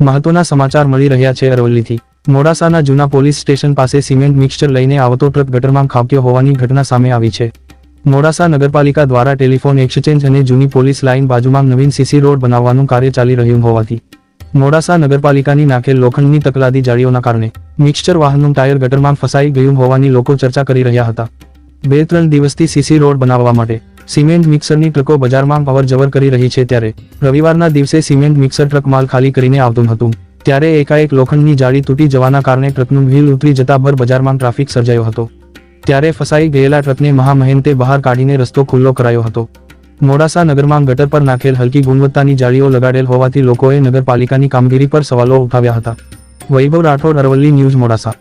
મહત્વના સમાચાર મળી રહ્યા છે અરવલ્લીથી. મોડાસાના જૂના પોલીસ સ્ટેશન પાસે સિમેન્ટ મિક્સચર લઈને આવતો ટ્રક ગટરમાં ખાબક્યો હોવાની ઘટના સામે આવી છે. મોડાસા નગરપાલિકા દ્વારા ટેલિફોન એક્સચેન્જ અને જૂની પોલીસ લાઇન બાજુમાં નવીન સીસી રોડ બનાવવાનું કાર્ય ચાલી રહ્યું હોવાથી, મોડાસા નગરપાલિકાની નાખેલ લોખંડની તકલાદી જાળીઓના કારણે મિક્સચર વાહનનું ટાયર ગટરમાં ફસાઈ ગયું હોવાની લોકો ચર્ચા કરી રહ્યા હતા. બે ત્રણ દિવસથી સીસી રોડ બનાવવા માટે સિમેન્ટ મિક્સરની ટ્રકો બજારમાં અવર જવર કરી રહી છે ત્યારે રવિવારના દિવસે સિમેન્ટ મિક્સર ટ્રક માલ ખાલી કરીને આવતું હતું. ત્યારે એકાએક લોખંડની જાળી તૂટી જવાના કારણે ટ્રકનું વ્હીલ ઉતરી જતા ભર બજારમાં ટ્રાફિક સર્જાયો હતો. ત્યારે ફસાઈ ગયેલા ટ્રકને મહામહેનતે બહાર કાઢીને રસ્તો ખુલ્લો કરાયો હતો. મોડાસા નગરમાં ગટર પર નાખેલ હલકી ગુણવત્તાની જાળીઓ લગાડેલ હોવાથી લોકોએ નગરપાલિકાની કામગીરી પર સવાલો ઉઠાવ્યા હતા. વૈભવ રાઠોડ, અરવલ્લી ન્યૂઝ, મોડાસા.